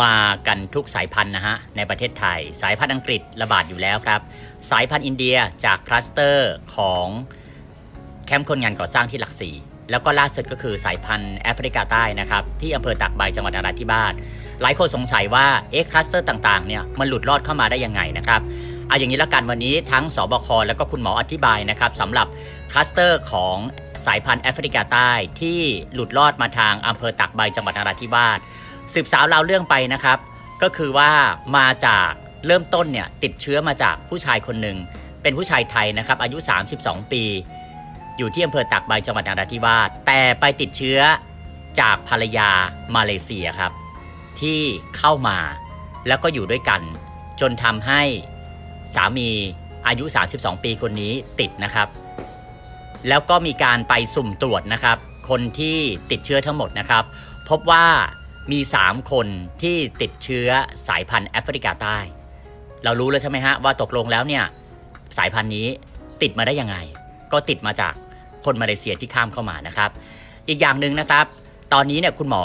มากันทุกสายพันธุ์นะฮะในประเทศไทย สายพันธุ์อังกฤษระบาดอยู่แล้วครับ สายพันธุ์อินเดียจากคลัสเตอร์ของแคมป์คนงานก่อสร้างที่หลักสี่แล้วก็ล่าสุดก็คือสายพันธุ์แอฟริกาใต้นะครับที่อำเภอตากใบจังหวัดนราธิวาสหลายคนสงสัยว่าเอ๊ะคลัสเตอร์ต่างๆเนี่ยมันหลุดรอดเข้ามาได้ยังไงนะครับเอาอย่างนี้ละกันวันนี้ทั้งสบคแล้วก็คุณหมออธิบายนะครับสำหรับคลัสเตอร์ของสายพันธุ์แอฟริกาใต้ที่หลุดรอดมาทางอำเภอตากใบจังหวัดนราธิวาส สืบสาวเราเรื่องไปนะครับ ก็คือว่ามาจากเริ่มต้นเนี่ยติดเชื้อมาจากผู้ชายคนหนึ่งเป็นผู้ชายไทยนะครับ อายุ 32 ปี อยู่ที่อำเภอตากใบจังหวัดนราธิวาสแต่ไปติดเชื้อจากภรรยามาเลเซียครับ ที่เข้ามาแล้วก็อยู่ด้วยกัน จนทำให้สามีอายุ 32 ปีคนนี้ติดนะครับ แล้วก็มีการไปสุ่มตรวจนะครับ คนที่ติดเชื้อทั้งหมดนะครับ พบว่า มี 3 คนที่ติดเชื้อสายพันธุ์แอฟริกาใต้ เรารู้แล้วใช่ไหมฮะว่าตกลงแล้วเนี่ยสายพันธุ์นี้ติดมาได้ยังไง ก็ติดมาจากคนมาเลเซียที่ข้ามเข้ามานะครับ อีกอย่างหนึ่งนะครับ ตอนนี้เนี่ยคุณหมอ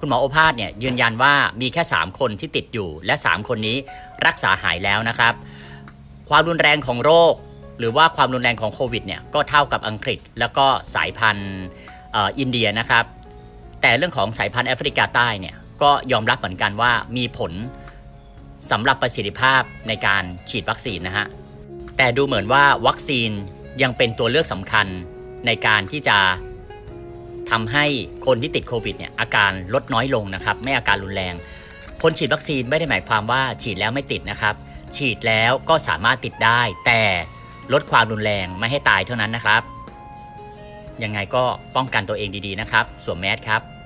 คุณหมอโอภาสเนี่ยยืนยันว่ามีแค่ 3 คนที่ติดอยู่และ 3 คนนี้รักษาหายแล้วนะครับ ความรุนแรงของโรค หรือว่าความรุนแรงของโควิดเนี่ยก็เท่ากับอังกฤษ แล้วก็สายพันธุ์อินเดียนะครับ แต่เรื่องของสายพันธุ์แอฟริกาใต้เนี่ยก็ยอมรับเหมือนกันว่ามีผลสำหรับประสิทธิภาพในการฉีดวัคซีนนะฮะ แต่ดูเหมือนว่าวัคซีนยังเป็นตัวเลือกสำคัญในการที่จะทำให้คนที่ติดโควิดเนี่ยอาการลดน้อยลงนะครับ ไม่อาการรุนแรงผลฉีดวัคซีนไม่ได้หมายความว่าฉีดแล้วไม่ติดนะครับ ฉีดแล้วก็สามารถติดได้ แต่ลดความรุนแรงไม่ให้ตายเท่านั้นนะครับ ยังไงก็ป้องกันตัวเองดีๆนะครับ สวมแมสครับ